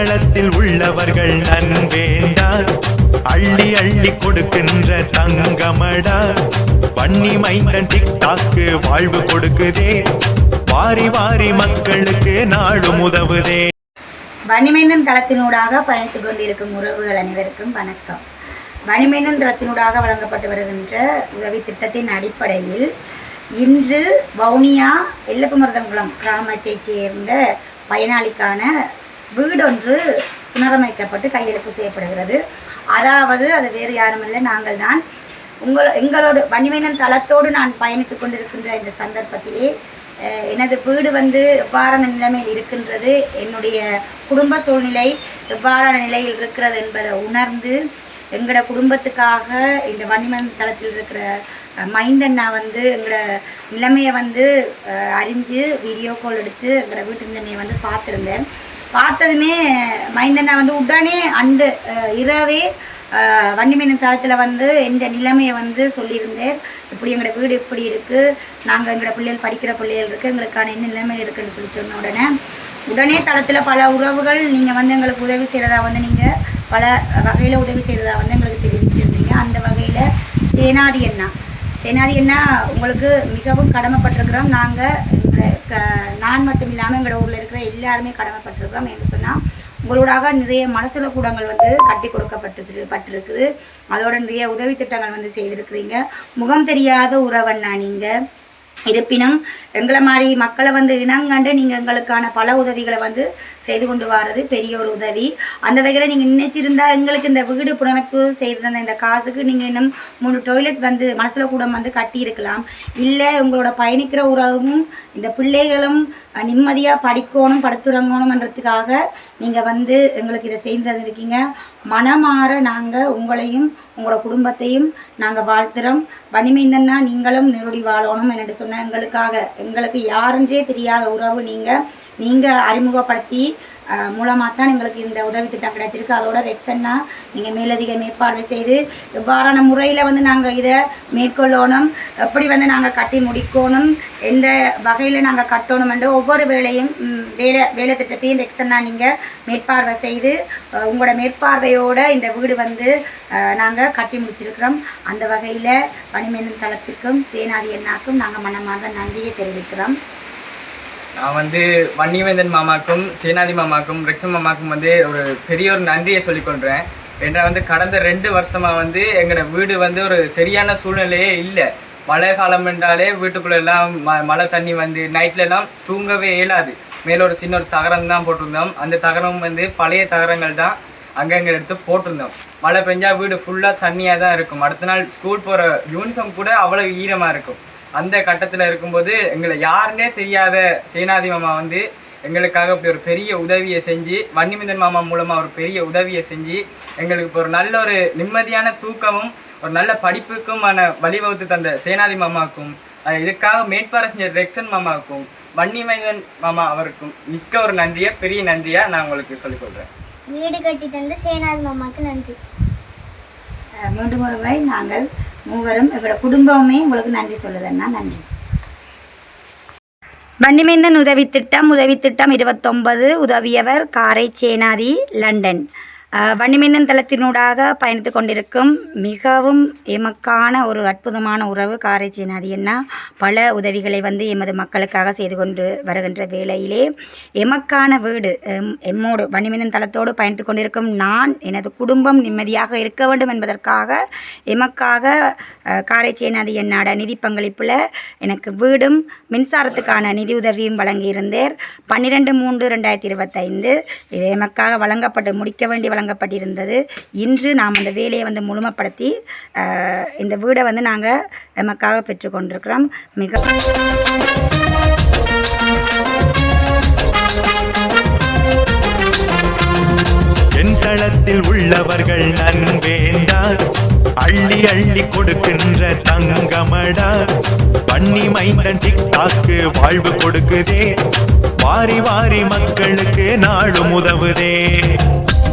களத்தில் உள்ளவர்கள் நன்வேண்டா அள்ளி அள்ளி கொடுக்கின்ற தங்கமடா. வன்னி மைந்தன் டிக்டாக்கு வாழ்வு கொடுக்குதே. வாரி வாரி மக்களுக்கு நாடும் உதவுதே. வன்னிமைந்தன் களத்தினூடாக பயணித்துக் கொண்டிருக்கும் உறவுகள் அனைவருக்கும் வணக்கம். வன்னிமைந்தன் தளத்தினூடாக வழங்கப்பட்டு வருகின்ற உதவி திட்டத்தின் அடிப்படையில் இன்று வவுனியா எல்லப்பமருதங்குளம் கிராமத்தைச் சேர்ந்த பயனாளிக்கான வீடொன்று புனரமைக்கப்பட்டு கையெழுத்து செய்யப்படுகிறது. அதாவது அது வேறு யாரும் இல்லை நாங்கள் தான் உங்களோ எங்களோட வன்னிமைந்தன் தளத்தோடு நான் பயணித்து கொண்டிருக்கின்ற இந்த சந்தர்ப்பத்திலே எனது வீடு வந்து எவ்வாறான நிலைமையில் இருக்கின்றது என்னுடைய குடும்ப சூழ்நிலை எவ்வாறான நிலையில் இருக்கிறது என்பதை உணர்ந்து எங்களோட குடும்பத்துக்காக இந்த வன்னிமன் தளத்தில் இருக்கிற மைந்தண்ணா வந்து எங்களோட நிலைமையை வந்து அறிஞ்சு வீடியோ கால் எடுத்து எங்களோட வீட்டு நிலைமையை வந்து பார்த்துருந்தேன். பார்த்ததுமே மைந்தண்ணா வந்து உடனே அண்டு இரவே அஹ், வன்னிமீன் தளத்தில் வந்து இந்த நிலைமையை வந்து சொல்லியிருந்தேன். இப்படி எங்களோட வீடு இப்படி இருக்குது நாங்கள் எங்களோட பிள்ளைகள் படிக்கிற பிள்ளைகள் இருக்குது எங்களுக்கான என்ன நிலைமை இருக்குன்னு சொல்லி சொன்ன உடனே உடனே தளத்தில் பல உறவுகள் நீங்கள் வந்து எங்களுக்கு உதவி செய்கிறதா வந்து நீங்கள் பல வகையில் உதவி செய்கிறதா வந்து எங்களுக்கு தெரிவிச்சிருந்தீங்க. அந்த வகையில் சேனாதி அண்ணா. சேனாதி அண்ணா உங்களுக்கு மிகவும் கடமைப்பட்டிருக்கிறோம். நாங்கள் நான் மட்டும் இல்லாமல் எங்களோட ஊரில் இருக்கிற எல்லாருமே கடமைப்பட்டிருக்கிறோம் என்று சொன்னால் உங்களோடாக நிறைய மனசுல கூடங்கள் வந்து கட்டி கொடுக்கப்பட்டு பட்டிருக்குது. அதோட நிறைய உதவி திட்டங்கள் வந்து செய்திருக்கிறீங்க. முகம் தெரியாத உறவண்ணா நீங்கள் இருப்பினும் எங்களை மாதிரி மக்களை வந்து இனங்கண்டு நீங்கள் எங்களுக்கான பல உதவிகளை வந்து செய்து கொண்டு வர்றது பெரிய ஒரு உதவி. அந்த வகையில் நீங்கள் நினைச்சிருந்தா எங்களுக்கு இந்த வீடு புனரமைப்பு செய்து தந்த இந்த காசுக்கு நீங்கள் இன்னும் மூணு டொய்லெட் வந்து மனசில் கூட வந்து கட்டியிருக்கலாம். இல்லை உங்களோட பயணிக்கிற உறவும் இந்த பிள்ளைகளும் நிம்மதியாக படிக்கணும் படுத்துறங்கணும்ன்றதுக்காக நீங்கள் வந்து எங்களுக்கு இதை செய்து தந்திருக்கீங்க. மனமாற நாங்கள் உங்களையும் உங்களோட குடும்பத்தையும் நாங்கள் வாழ்த்துறோம். வனிமைந்தன்னா நீங்களும் நிருடி வாழணும் என்று சொன்ன எங்களுக்காக எங்களுக்கு யாருன்றே தெரியாத உறவு நீங்கள் நீங்கள் அறிமுகப்படுத்தி மூலமாக தான் எங்களுக்கு இந்த உதவி திட்டம் கிடைச்சிருக்கு. அதோட ரெக்ஸன்னா நீங்கள் மேலதிக மேற்பார்வை செய்து எவ்வாறான முறையில் வந்து நாங்கள் இதை மேற்கொள்ளணும் எப்படி வந்து நாங்கள் கட்டி முடிக்கணும் எந்த வகையில் நாங்கள் கட்டணுமென்று ஒவ்வொரு வேலையும் வேலை வேலை திட்டத்தையும் ரெக்ஸன்னா நீங்கள் மேற்பார்வை செய்து உங்களோட மேற்பார்வையோடு இந்த வீடு வந்து நாங்கள் கட்டி முடிச்சிருக்கிறோம். அந்த வகையில் பணிமேனும் தளத்துக்கும் சேனாதி அண்ணாக்கும் நாங்கள் மனமாக நன்றியை தெரிவிக்கிறோம். நான் வந்து வன்னிவேந்தன் மாமாக்கும் சேனாதி மாமாக்கும் ரெக்ஷன் மாமாக்கும் வந்து ஒரு பெரிய ஒரு நன்றியை சொல்லிக்கொள்கிறேன் ஏன்னா வந்து கடந்த ரெண்டு வருஷமாக வந்து எங்களோட வீடு வந்து ஒரு சரியான சூழ்நிலையே இல்லை. மழை காலம் என்றாலே வீட்டுக்குள்ளே எல்லாம் ம மழை தண்ணி வந்து நைட்லலாம் தூங்கவே இயலாது. மேலே ஒரு சின்ன ஒரு தகரம் தான் போட்டிருந்தோம். அந்த தகரம் வந்து பழைய தகரங்கள் தான் அங்கங்கே எடுத்து போட்டிருந்தோம். மழை பெஞ்சால் வீடு ஃபுல்லாக தண்ணியாக தான் இருக்கும். அடுத்த நாள் ஸ்கூல் போகிற யூனிஃபார்ம் கூட அவ்வளோ ஈரமாக இருக்கும். அந்த கட்டத்தில் இருக்கும்போது எங்களை யாருன்னே தெரியாத சேனாதி மாமா வந்து எங்களுக்காக இப்படி ஒரு பெரிய உதவியை செஞ்சு வன்னிமிந்தன் மாமா மூலமாக ஒரு பெரிய உதவியை செஞ்சு எங்களுக்கு இப்போ ஒரு நல்ல ஒரு நிம்மதியான தூக்கமும் ஒரு நல்ல படிப்புக்குமான வழிவகுத்து தந்த சேனாதி மாமாவுக்கும் இதுக்காக மேற்பார செஞ்ச ரெக்ஷன் மாமாவுக்கும் வன்னிமைந்தன் மாமா அவருக்கும் மிக்க ஒரு நன்றியை பெரிய நன்றியாக நான் உங்களுக்கு சொல்லிக்கொள்கிறேன் வீடு கட்டி தந்த சேனாதி மாமாக்கு நன்றி. மீண்டும் ஒரு முறை நாங்கள் மூவரும் எங்களோட குடும்பமே உங்களுக்கு நன்றி சொல்லுதன்னா நன்றி. வன்னிமைந்தன் உதவி திட்டம் உதவி திட்டம் இருபத்தொன்பது உதவியவர் காரை சேனாதி லண்டன். வன்னிமின்னன் தளத்தினூடாக பயணித்து கொண்டிருக்கும் மிகவும் எமக்கான ஒரு அற்புதமான உறவு காரை சேனாதி என்ன? பல உதவிகளை வந்து எமது மக்களுக்காக செய்து கொண்டு வருகின்ற வேளையிலே எமக்கான வீடு எம் எம்மோடு வன்னிமின்னன் தளத்தோடு பயணித்து கொண்டிருக்கும் நான் எனது குடும்பம் நிம்மதியாக இருக்க வேண்டும் என்பதற்காக எமக்காக அஹ், காரை சேனாதி நிதி பங்களிப்பில் எனக்கு வீடும் மின்சாரத்துக்கான நிதி உதவியும் வழங்கியிருந்தேர் பன்னிரெண்டு மூன்று ரெண்டாயிரத்தி இருபத்தைந்து. இது எமக்காக வழங்கப்பட்டு முடிக்க வேண்டிய தொடங்கப்பட்டிருந்தது இன்று நாம் அந்த வேலையை வந்து முழுமைப்படுத்தி இந்த வீடை வந்து நாங்கள் எமக்காக பெற்றுக்கொண்டிருக்கிறோம் மிக என் தளத்தில் உள்ளவர்கள் நன்பேண்டா அள்ளி அள்ளி கொடுக்கின்ற தங்கமடா. வன்னி மைந்தன் டிக்டாக்கு வாழ்வு கொடுக்குதே. வாரி வாரி மக்களுக்கு நாடும் உதவுதே.